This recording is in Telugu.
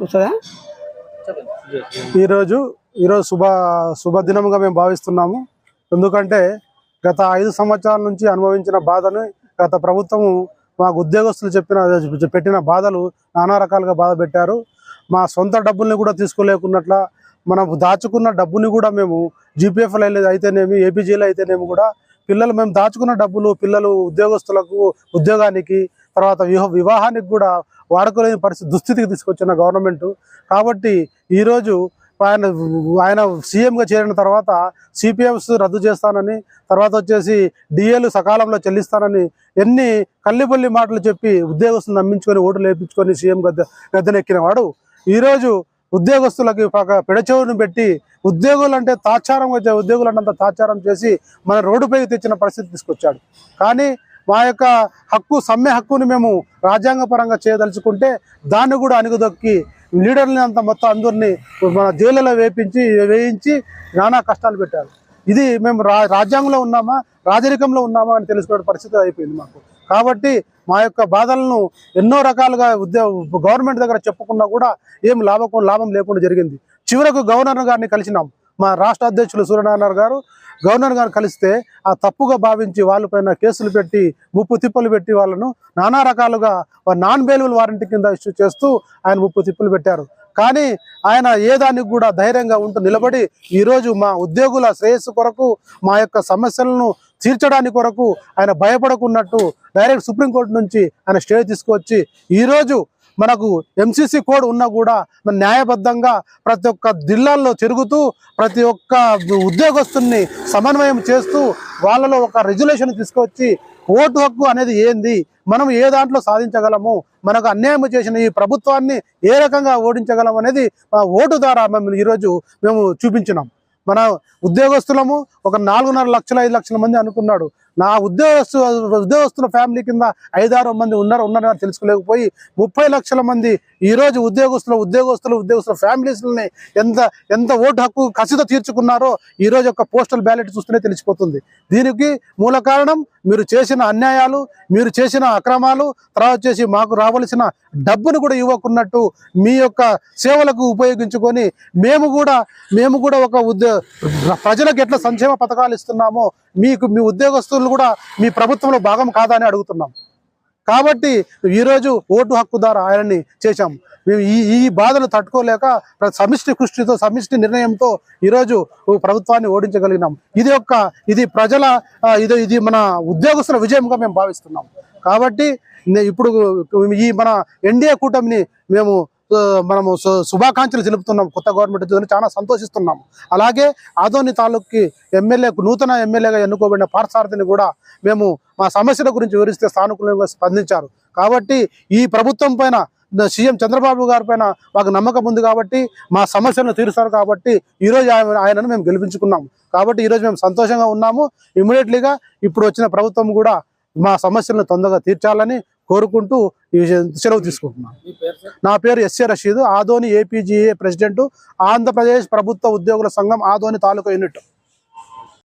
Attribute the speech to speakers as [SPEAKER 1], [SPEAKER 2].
[SPEAKER 1] వస్తుందా?
[SPEAKER 2] ఈరోజు ఈరోజు శుభ శుభదినంగా మేము భావిస్తున్నాము. ఎందుకంటే గత ఐదు సంవత్సరాల నుంచి అనుభవించిన బాధను గత ప్రభుత్వము మాకు ఉద్యోగస్తులు చెప్పిన పెట్టిన బాధలు నానా రకాలుగా బాధ పెట్టారు. మా సొంత డబ్బుల్ని కూడా తీసుకోలేకున్నట్ల మనం దాచుకున్న డబ్బుని కూడా మేము జీపీఎఫ్లో అయితేనేమి ఏపీజీలో అయితేనేమి కూడా పిల్లలు మేము దాచుకున్న డబ్బులు పిల్లలు ఉద్యోగస్తులకు ఉద్యోగానికి తర్వాత వివాహ వివాహానికి కూడా వాడుకోలేని పరిస్థితి దుస్థితికి తీసుకొచ్చిన గవర్నమెంట్. కాబట్టి ఈరోజు ఆయన ఆయన సీఎంగా చేరిన తర్వాత సిపిఎఫ్స్ రద్దు చేస్తానని తర్వాత వచ్చేసి డిఏలు సకాలంలో చెల్లిస్తానని ఎన్ని కల్లిపల్లి మాటలు చెప్పి ఉద్యోగస్తులు నమ్మించుకొని ఓటు వేయించుకొని సీఎం గద్దె గద్దెనెక్కినవాడు. ఈరోజు ఉద్యోగస్తులకి ఒక పెడచెవును పెట్టి ఉద్యోగులు అంటే తాచారం వచ్చే ఉద్యోగులు అంత తాచారం చేసి మన రోడ్డుపైకి తెచ్చిన పరిస్థితి తీసుకొచ్చాడు. కానీ మా యొక్క హక్కు సమ్మె హక్కుని మేము రాజ్యాంగపరంగా చేయదలుచుకుంటే దాన్ని కూడా అణిగుదొక్కి లీడర్ని అంత మొత్తం అందరినీ మన జైలులో వేపించి వేయించి నానా కష్టాలు పెట్టారు. ఇది మేము రా రాజ్యాంగంలో ఉన్నామా రాజరికంలో ఉన్నామా అని తెలుసుకునే పరిస్థితి అయిపోయింది మాకు. కాబట్టి మా యొక్క బాధలను ఎన్నో రకాలుగా ఉద్యోగ గవర్నమెంట్ దగ్గర చెప్పుకున్నా కూడా ఏం లాభం లాభం లేకుండా జరిగింది. చివరకు గవర్నర్ గారిని కలిసినాం. మా రాష్ట్ర అధ్యక్షులు సూర్యనారాయణ గారు గవర్నర్ గారు కలిస్తే ఆ తప్పుగా భావించి వాళ్ళపైన కేసులు పెట్టి ముప్పు తిప్పలు పెట్టి వాళ్ళను నానా రకాలుగా నాన్ బెయిలబుల్ వారంటీ కింద ఇష్యూ చేస్తూ ఆయన ముప్పు తిప్పులు పెట్టారు. కానీ ఆయన ఏ దానికి కూడా ధైర్యంగా ఉంటూ నిలబడి ఈరోజు మా ఉద్యోగుల శ్రేయస్సు కొరకు మా యొక్క సమస్యలను తీర్చడానికి కొరకు ఆయన భయపడకున్నట్టు డైరెక్ట్ సుప్రీంకోర్టు నుంచి ఆయన స్టే తీసుకొచ్చి ఈరోజు మనకు ఎంసీసీ కోడ్ ఉన్నా కూడా మన న్యాయబద్ధంగా ప్రతి ఒక్క జిల్లాల్లో తిరుగుతూ ప్రతి ఒక్క ఉద్యోగస్తుల్ని సమన్వయం చేస్తూ వాళ్ళలో ఒక రెగ్యులేషన్ తీసుకొచ్చి ఓటు హక్కు అనేది ఏంది మనం ఏ దాంట్లో సాధించగలము మనకు అన్యాయం చేసిన ఈ ప్రభుత్వాన్ని ఏ రకంగా ఓడించగలం అనేది ఆ ఓటు ద్వారా మేము ఈరోజు మేము చూపించినాం. మన ఉద్యోగస్తులము ఒక నాలుగున్నర లక్షల ఐదు లక్షల మంది అనుకున్నాడు. నా ఉద్యోగస్తు ఉద్యోగస్తుల ఫ్యామిలీ కింద ఐదారు మంది ఉన్నారు ఉన్నారని తెలుసుకోలేకపోయి ముప్పై లక్షల మంది ఈ రోజు ఉద్యోగస్తుల ఉద్యోగస్తులు ఉద్యోగస్తుల ఫ్యామిలీస్ని ఎంత ఎంత ఓటు హక్కు కసితో తీర్చుకున్నారో ఈ రోజు ఒక పోస్టల్ బ్యాలెట్ చూస్తేనే తెలిసిపోతుంది. దీనికి మూల కారణం మీరు చేసిన అన్యాయాలు మీరు చేసిన అక్రమాలు తర్వాత వచ్చేసి మాకు రావలసిన డబ్బును కూడా ఇవ్వకున్నట్టు మీ యొక్క సేవలకు ఉపయోగించుకొని మేము కూడా మేము కూడా ఒక ఉద్యో ప్రజలకు ఎట్లా సంక్షేమ పథకాలు ఇస్తున్నామో మీకు మీ ఉద్యోగస్తులు కూడా మీ ప్రభుత్వంలో భాగం కాదా అని అడుగుతున్నాం. కాబట్టి ఈరోజు ఓటు హక్కు ద్వారా ఆయనని చేశాం. మేము ఈ ఈ బాధను తట్టుకోలేక సమిష్టి కృష్టితో సమిష్టి నిర్ణయంతో ఈరోజు ప్రభుత్వాన్ని ఓడించగలిగినాం. ఇది యొక్క ఇది ప్రజల ఇది ఇది మన ఉద్యోగస్తుల విజయంగా మేము భావిస్తున్నాం. కాబట్టి ఇప్పుడు ఈ మన ఎన్డీఏ కూటమిని మేము మనము శుభాకాంక్షలు తెలుపుతున్నాం కొత్త గవర్నమెంట్ వచ్చిందని చాలా సంతోషిస్తున్నాం. అలాగే ఆదోని తాలూక్కి ఎమ్మెల్యేకు నూతన ఎమ్మెల్యేగా ఎన్నుకోబడిన పార్సారథిని కూడా మేము మా సమస్యల గురించి వివరిస్తే స్థానికులు స్పందించారు. కాబట్టి ఈ ప్రభుత్వం పైన సీఎం చంద్రబాబు గారి పైన మాకు నమ్మకం ఉంది కాబట్టి మా సమస్యలను తీరుస్తారు కాబట్టి ఈరోజు ఆయన ఆయనను మేము గెలిపించుకున్నాం. కాబట్టి ఈరోజు మేము సంతోషంగా ఉన్నాము. ఇమ్మీడియట్లీగా ఇప్పుడు వచ్చిన ప్రభుత్వం కూడా మా సమస్యలను తొందరగా తీర్చాలని కోరుకుంటూ ఈ సెలవు తీసుకుంటున్నాను. నా పేరు S A Rasheed Adoni APGA president Andhra Pradesh ప్రభుత్వ ఉద్యోగుల సంఘం ఆదోని తాలూకా యూనిట్.